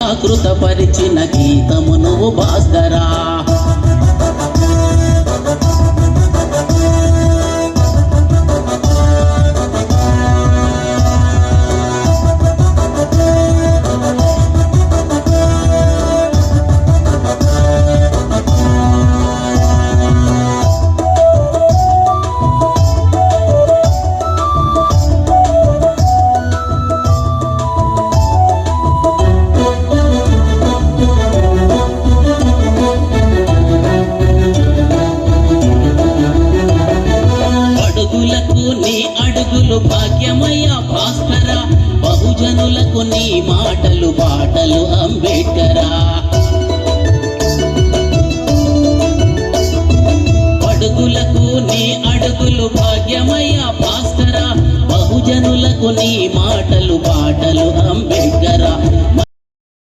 కృతపరిచిన గీతము అడుగులు భాగ్యమయ భాస్కర. బహుజనులకు నీ మాటలు బాటలు అంబేడ్కరా. అడుగులకు నీ అడుగులు భాగ్యమయ భాస్కర. బహుజనులకు నీ మాటలు బాటలు అంబేడ్కర.